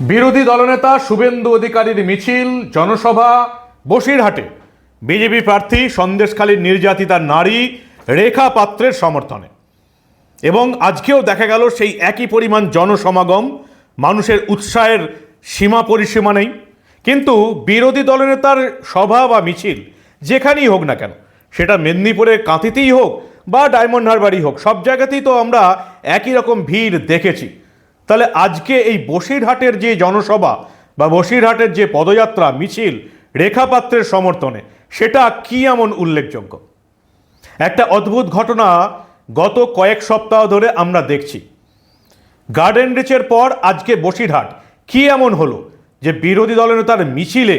বিরোধী দলনেতা শুভেন্দু অধিকারীর মিছিল, জনসভা, বসিরহাটে। বিজেপি প্রার্থী সন্দেশখালীর নির্যাতিতা নারী রেখা পাত্রের সমর্থনে। এবং আজকেও দেখা গেল সেই একই পরিমাণ জনসমাগম, মানুষের উৎসাহের সীমা পরিসীমা নেই। কিন্তু বিরোধী দলনেতার সভা বা মিছিল, যেখানেই হোক না কেন, সেটা মেদিনীপুরের কাঁথিতেই হোক বা ডায়মন্ড হারবারই হোক, সব জায়গাতেই তো আমরা একই রকম ভিড় দেখেছি। তাহলে আজকে এই বসিরহাটের যে জনসভা বা বসিরহাটের যে পদযাত্রা, মিছিল, রেখাপাত্রের সমর্থনে, সেটা কি এমন উল্লেখযোগ্য? একটা অদ্ভুত ঘটনা গত কয়েক সপ্তাহ ধরে আমরা দেখছি। গার্ডেন রিচের পর আজকে বসিরহাট, কি এমন হলো যে বিরোধী দলনেতার মিছিলে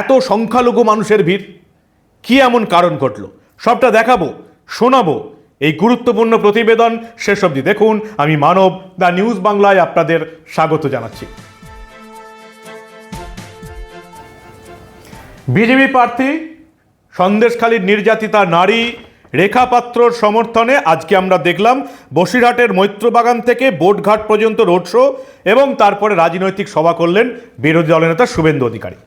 এত সংখ্যালঘু মানুষের ভিড়? কি এমন কারণ ঘটলো? সবটা দেখাবো, শোনাবো এই গুরুত্বপূর্ণ প্রতিবেদন শেষ অবধি দেখুন। আমি মানব, দ্য নিউজ বাংলায় আপনাদের স্বাগত জানাচ্ছি। বিজেপি প্রার্থী, সন্দেশখালীর নির্যাতিতা নারী রেখা পাত্রর সমর্থনে আজকে আমরা দেখলাম বসিরহাটের মৈত্রবাগান থেকে বোটঘাট পর্যন্ত রোড শো এবং তারপরে রাজনৈতিক সভা করলেন বিরোধী দলনেতা শুভেন্দু অধিকারী।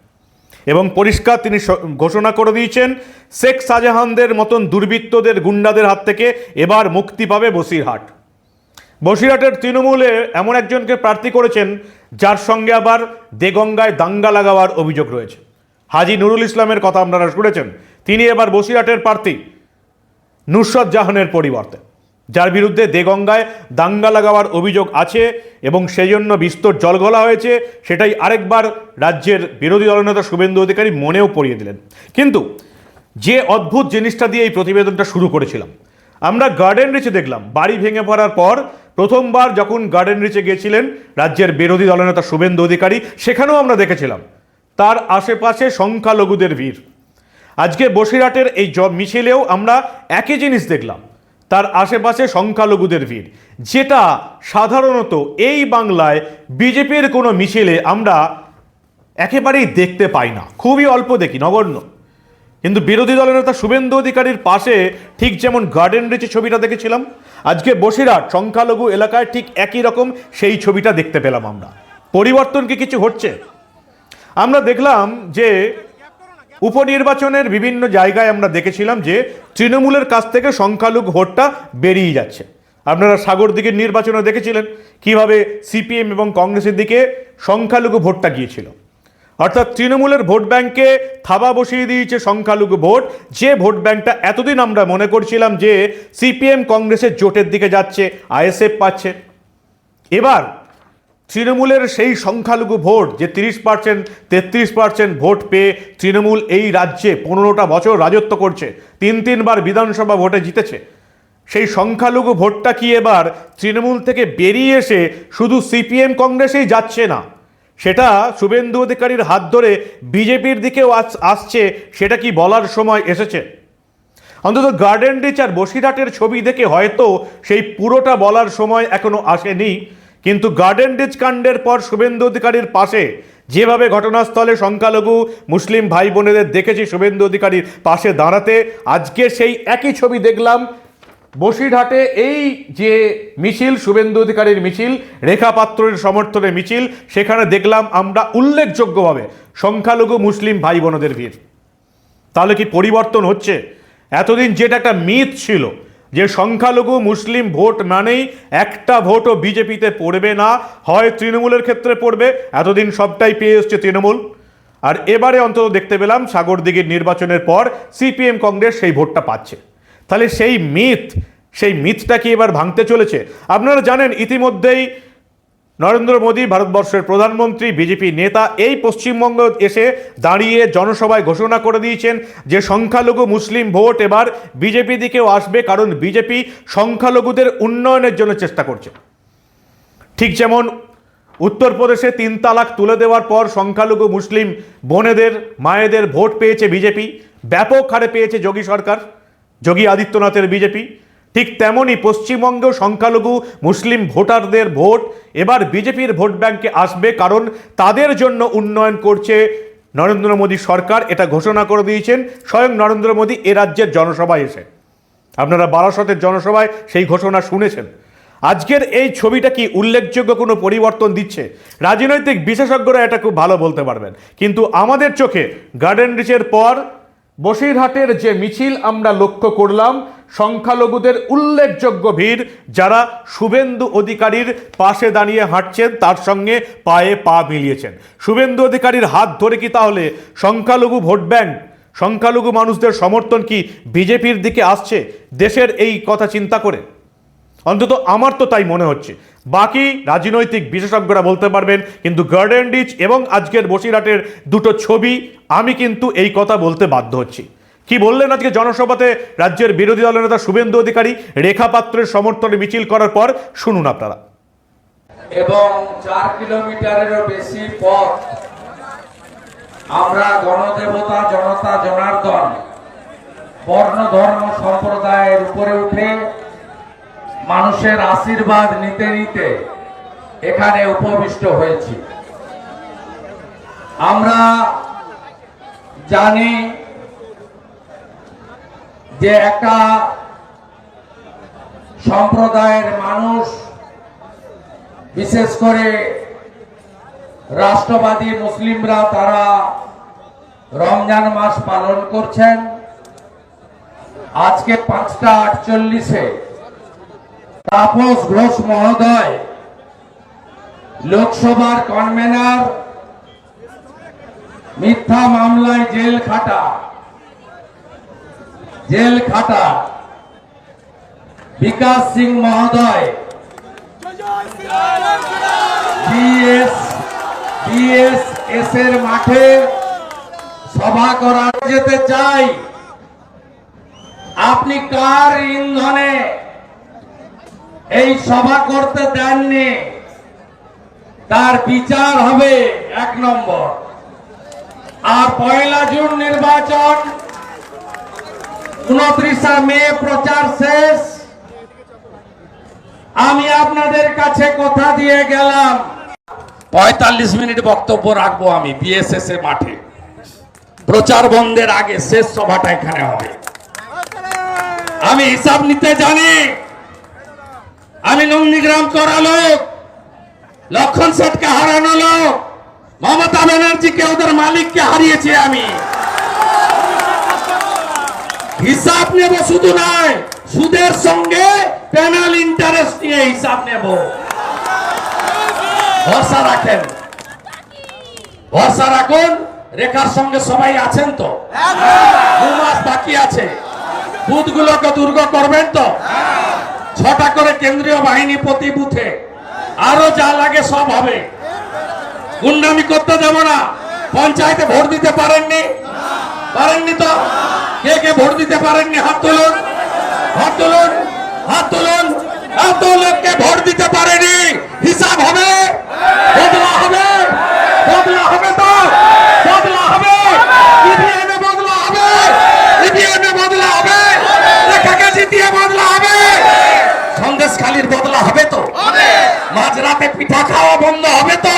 এবং পরিষ্কার তিনি ঘোষণা করে দিয়েছেন, শেখ শাহজাহানদের মতন দুর্বৃত্তদের গুন্ডাদের হাত থেকে এবার মুক্তি পাবে বসিরহাট। বসিরহাটের তৃণমূলে এমন একজনকে প্রার্থী করেছেন, যার সঙ্গে আবার দেগঙ্গায় দাঙ্গা লাগাবার অভিযোগ রয়েছে। হাজি নুরুল ইসলামের কথা আপনারা শুনেছেন, তিনি এবার বসিরহাটের প্রার্থী, নুসরত জাহানের পরিবর্তে। যার বিরুদ্ধে দেগঙ্গায় দাঙ্গা লাগাবার অভিযোগ আছে এবং সেই জন্য বিস্তর জলঘোলা হয়েছে, সেটাই আরেকবার রাজ্যের বিরোধী দলনেতা শুভেন্দু অধিকারী মনেও পড়িয়ে দিলেন। কিন্তু যে অদ্ভুত জিনিসটা দিয়ে এই প্রতিবেদনটা শুরু করেছিলাম, আমরা গার্ডেন রিচে দেখলাম, বাড়ি ভেঙে পড়ার পর প্রথমবার যখন গার্ডেন রিচে গিয়েছিলেন রাজ্যের বিরোধী দলনেতা শুভেন্দু অধিকারী, সেখানেও আমরা দেখেছিলাম, তার আশেপাশে সংখ্যালঘুদের ভিড়। আজকে বসিরহাটের এই মিছিলেও আমরা একই জিনিস দেখলাম তার আশেপাশে সংখ্যালঘুদের ভিড়। যেটা সাধারণত এই বাংলায় বিজেপির কোনো মিছিলে আমরা একেবারেই দেখতে পাই না। খুবই অল্প দেখি, নগণ্য। কিন্তু বিরোধী দলনেতা শুভেন্দু অধিকারীর পাশে ঠিক যেমন গার্ডেন রিচে ছবিটা দেখেছিলাম, আজকে বসিরহাট সংখ্যালঘু এলাকায় ঠিক একই রকম সেই ছবিটা দেখতে পেলাম আমরা। পরিবর্তন কি কিছু হচ্ছে? আমরা দেখলাম যে উপনির্বাচনের বিভিন্ন জায়গায় আমরা দেখেছিলাম যে তৃণমূলের কাছ থেকে সংখ্যালঘু ভোটটা বেরিয়ে যাচ্ছে। আপনারা সাগর দিকের নির্বাচনে দেখেছিলেন কীভাবে সিপিএম এবং কংগ্রেসের দিকে সংখ্যালঘু ভোটটা গিয়েছিল। অর্থাৎ তৃণমূলের ভোট ব্যাংকে থাবা বসিয়ে দিয়েছে সংখ্যালঘু ভোট। যে ভোট ব্যাংকটা এতদিন আমরা মনে করছিলাম যে সিপিএম কংগ্রেসের জোটের দিকে যাচ্ছে, আইএসএফ পাচ্ছে। এবার তৃণমূলের সেই সংখ্যালঘু ভোট যে তিরিশ পার্সেন্ট, তেত্রিশ পার্সেন্ট ভোট পেয়ে তৃণমূল এই রাজ্যে পনেরোটা বছর রাজত্ব করছে, তিন তিনবার বিধানসভা ভোটে জিতেছে। সেই সংখ্যালঘু ভোটটা কি এবার তৃণমূল থেকে বেরিয়ে এসে শুধু সিপিএম কংগ্রেসেই যাচ্ছে না? সেটা শুভেন্দু অধিকারীর হাত ধরে বিজেপির দিকেও আস- আসছে, সেটা কি বলার সময় এসেছে? অন্তত গার্ডেন রিচ আর বসিরহাটের ছবি দেখে হয়তো সেই পুরোটা বলার সময় এখনও আসেনি। কিন্তু গার্ডেন রিচ কাণ্ডের পর শুভেন্দু অধিকারীর পাশে। যেভাবে ঘটনাস্থলে সংখ্যালঘু, মুসলিম ভাই বোনেদের দেখেছি শুভেন্দু অধিকারীর পাশে দাঁড়াতে, আজকে সেই একই ছবি দেখলাম। বসিরহাটে এই যে মিছিল, শুভেন্দু অধিকারীর মিছিল, রেখা পাত্রের সমর্থনে মিছিল, সেখানে দেখলাম আমরা উল্লেখযোগ্যভাবে সংখ্যালঘু, মুসলিম ভাই বোনদের ভিড়। তাহলে কি পরিবর্তন হচ্ছে? এতদিন যেটা একটা মিথ ছিল যে সংখ্যালঘু মুসলিম ভোট মানেই একটা ভোটও বিজেপিতে পড়বে না, হয় তৃণমূলের ক্ষেত্রে পড়বে। এতদিন সবটাই পেয়ে এসছে তৃণমূল। আর এবারে অন্তত দেখতে পেলাম, সাগরদিঘির নির্বাচনের পর সিপিএম কংগ্রেস সেই ভোটটা পাচ্ছে। তাহলে সেই মিথ, সেই মিথটা কি এবার ভাঙতে চলেছে? আপনারা জানেন, ইতিমধ্যেই নরেন্দ্র মোদী ভারতবর্ষের প্রধানমন্ত্রী, বিজেপি নেতা এই পশ্চিমবঙ্গ এসে দাঁড়িয়ে জনসভায় ঘোষণা করে দিয়েছেন যে সংখ্যালঘু মুসলিম ভোট এবার বিজেপি দিকেও আসবে কারণ বিজেপি সংখ্যালঘুদের উন্নয়নের জন্য চেষ্টা করছে। ঠিক যেমন উত্তরপ্রদেশে তিন তালাক তুলে দেওয়ার পর সংখ্যালঘু মুসলিম বোনেদের, মায়েদের ভোট পেয়েছে বিজেপি, ব্যাপক হারে পেয়েছে যোগী সরকার, যোগী আদিত্যনাথের বিজেপি। ঠিক তেমনই পশ্চিমবঙ্গেও সংখ্যালঘু মুসলিম ভোটারদের ভোট। এবার বিজেপির ভোট ব্যাংকে আসবে কারণ তাদের জন্য উন্নয়ন করছে নরেন্দ্র মোদী সরকার, এটা ঘোষণা করে দিয়েছেন। স্বয়ং নরেন্দ্র মোদী এ রাজ্যের জনসভায় এসে। আপনারা বারাসতের জনসভায় সেই ঘোষণা শুনেছেন। আজকের এই ছবিটা কি উল্লেখযোগ্য কোনো পরিবর্তন দিচ্ছে? রাজনৈতিক বিশেষজ্ঞরা এটা খুব ভালো বলতে পারবেন। কিন্তু আমাদের চোখে গার্ডেন রিচের পর বসিরহাটের যে মিছিল আমরা লক্ষ্য করলাম সংখ্যালঘুদের উল্লেখযোগ্য ভিড় যারা শুভেন্দু অধিকারীর পাশে দাঁড়িয়ে হাঁটছেন, তার সঙ্গে পায়ে পা মিলিয়েছেন। শুভেন্দু অধিকারীর হাত ধরে কি তাহলে সংখ্যালঘু ভোট ব্যাংক, সংখ্যালঘু মানুষদের সমর্থন কি বিজেপির দিকে আসছে? দেশের এই কথা চিন্তা করে। অন্তত আমার তো তাই মনে হচ্ছে। বাকি রাজনৈতিক বিশেষজ্ঞরা বলতে পারবেন, কিন্তু গার্ডেন ডিচ এবং আজকের বসিরহাটের দুটো ছবি আমি কিন্তু এই কথা বলতে বাধ্য হচ্ছি। কি বললেন আজকে জনসভাতে রাজ্যের বিরোধী দলের নেতা শুভেন্দু অধিকারী? রেখা পাত্রের সমর্থনে মিছিল করার পর শুনুন আপনারা। এবং চার কিলোমিটারেরও বেশি পথ আমরা গণদেবতা, জনতা, জনার্দন বর্ণ ধর্ম সম্প্রদায়ের উপরে উঠে মানুষের আশীর্বাদ নিতে নিতে এখানে উপবিষ্ট হয়েছি। আমরা জানি যে একটা সম্প্রদায়ের মানুষ, বিশেষ করে রাষ্ট্রবাদী মুসলিমরা, তারা রমজান মাস পালন করছেন। আজকে পাঁচটা আটচল্লিশে তাপস ঘোষ মহোদয় লোকসভার কনভেনার, মিথ্যা মামলায় জেল খাটা। জেল খাটা। বিকাশ সিং মহোদয়। এর মাঠে সভা করার যেতে চাই। আপনি কার ইন্ধনে এই সভা করতে দেননি? তার বিচার হবে এক নম্বর। আর পয়লা জুন নির্বাচন উনত্রিশা মে প্রচার শেষ। আমি আপনাদের কাছে কথা দিয়ে গেলাম। পঁয়তাল্লিশ মিনিট বক্তব্য রাখব আমি বিএসএস মাঠে। প্রচার বন্ধের আগে শেষ সভাটা এখানে হবে। আমি হিসাব নিতে জানি। আমি নন্দীগ্রাম করা লোক, লক্ষণ সেটকে হারানো লোক, মমতা ব্যানার্জিকে ওদের মালিককে হারিয়েছি আমি। হিসাব নেব শুধু নয় সুদের সঙ্গে প্যানাল ইন্টারেস্ট নিয়ে হিসাব নেব। ভরসা রাখেন। ভরসা রাখুন, রেখার সঙ্গে সবাই আছেন তো? দু মাস বাকি আছে। বুথগুলোকে দুর্গ করবেন তো? ছটা করে কেন্দ্রীয় বাহিনী প্রতি বুথে। আরও যা লাগে সব হবে। গুন্ডামি করতে দেব না। পঞ্চায়েতে ভোট দিতে পারেননি। পারেননি তো? কে কে ভোট দিতে পারেননি? হাত তুলুন। হাত তুলুন। হাত তুলুন। এত লোককে ভোট দিতে পারেনি। হিসাব হবে? হবে? হবে তো? হবে ইভিএমে বদলা হবে ইভিএমে বদলা হবে রেখাকে জিতিয়ে বদলা হবে সন্দেশখালির বদলা হবে তো মাঝরাতে পিঠা খাওয়া বন্ধ হবে তো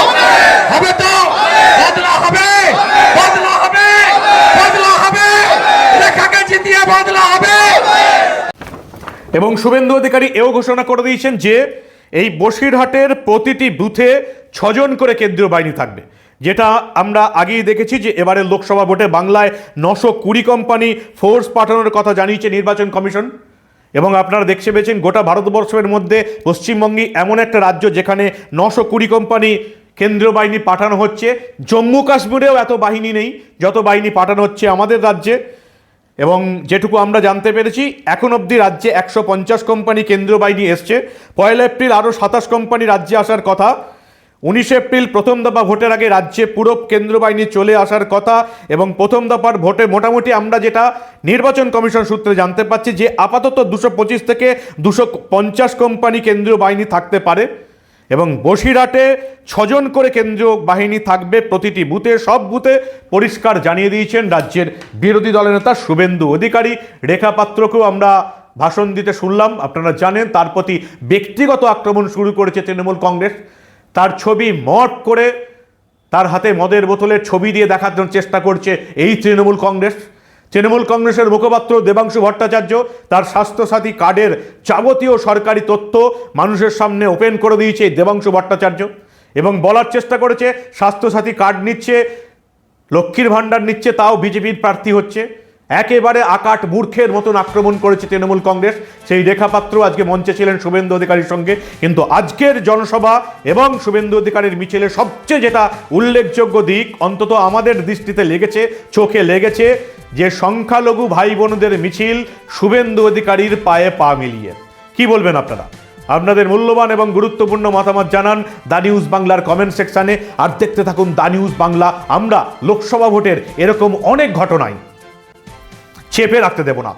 হবে তো বদলা হবে বদলা হবে বদলা হবে রেখাকে জিতিয়ে বদলা হবে এবং শুভেন্দু অধিকারী এও ঘোষণা করে দিয়েছেন যে এই বসিরহাটের প্রতিটি বুথে ছজন করে কেন্দ্রীয় বাহিনী থাকবে। যেটা আমরা আগেই দেখেছি যে এবারের লোকসভা ভোটে বাংলায় নশো কুড়ি কোম্পানি ফোর্স পাঠানোর কথা জানিয়েছে নির্বাচন কমিশন। এবং আপনারা দেখতে পেয়েছেন গোটা ভারতবর্ষের মধ্যে পশ্চিমবঙ্গে এমন একটা রাজ্য যেখানে নশো কুড়ি কোম্পানি কেন্দ্রীয় বাহিনী পাঠানো হচ্ছে। জম্মু কাশ্মীরেও এত বাহিনী নেই, যত বাহিনী পাঠানো হচ্ছে আমাদের রাজ্যে। এবং যেটুকু আমরা জানতে পেরেছি, এখন অবধি রাজ্যে একশো পঞ্চাশ কোম্পানি কেন্দ্র বাহিনী এসছে। পয়লা এপ্রিল আরও সাতাশ কোম্পানি রাজ্যে আসার কথা। উনিশে এপ্রিল প্রথম দফা ভোটের আগে রাজ্যে পুরো কেন্দ্র বাহিনী চলে আসার কথা এবং প্রথম দফার ভোটে মোটামুটি আমরা যেটা নির্বাচন কমিশন সূত্রে জানতে পারছি যে আপাতত দুশো পঁচিশ থেকে দুশো পঞ্চাশ কোম্পানি কেন্দ্রীয় বাহিনী থাকতে পারে। এবং বসিরহাটে ছজন করে কেন্দ্রীয় বাহিনী থাকবে, প্রতিটি বুথে, সব বুথে পরিষ্কার জানিয়ে দিয়েছেন রাজ্যের বিরোধী দলের নেতা শুভেন্দু অধিকারী। রেখা পাত্রকেও আমরা ভাষণ দিতে শুনলাম, আপনারা জানেন, তার প্রতি ব্যক্তিগত আক্রমণ শুরু করেছে তৃণমূল কংগ্রেস। তার ছবি মট করে তার হাতে মদের বোতলের ছবি দিয়ে দেখানোর চেষ্টা করছে এই তৃণমূল কংগ্রেস। তৃণমূল কংগ্রেসের মুখপাত্র দেবাংশু ভট্টাচার্য তার স্বাস্থ্যসাথী কার্ডের যাবতীয় সরকারি তথ্য মানুষের সামনে ওপেন করে দিয়েছে দেবাংশু ভট্টাচার্য। এবং বলার চেষ্টা করেছে, স্বাস্থ্যসাথী কার্ড নিচ্ছে, লক্ষ্মীর ভাণ্ডার নিচ্ছে, তাও বিজেপির প্রার্থী হচ্ছে। একেবারে আকাট মূর্খের মতন আক্রমণ করেছে তৃণমূল কংগ্রেস। সেই রেখাপাত্র আজকে মঞ্চে ছিলেন শুভেন্দু অধিকারীর সঙ্গে। কিন্তু আজকের জনসভা এবং শুভেন্দু অধিকারীর মিছিলে সবচেয়ে যেটা উল্লেখযোগ্য দিক, অন্তত আমাদের দৃষ্টিতে লেগেছে, চোখে লেগেছে, যে সংখ্যালঘু ভাই বোনদের মিছিল শুভেন্দু অধিকারীর পায়ে পা মিলিয়ে। কি বলবেন আপনারা? আপনাদের মূল্যবান এবং গুরুত্বপূর্ণ মতামত জানান দা নিউজ বাংলার কমেন্ট সেকশানে। আর দেখতে থাকুন দা নিউজ বাংলা। আমরা লোকসভা ভোটের এরকম অনেক ঘটনায়। চেপে রাখতে দেব না।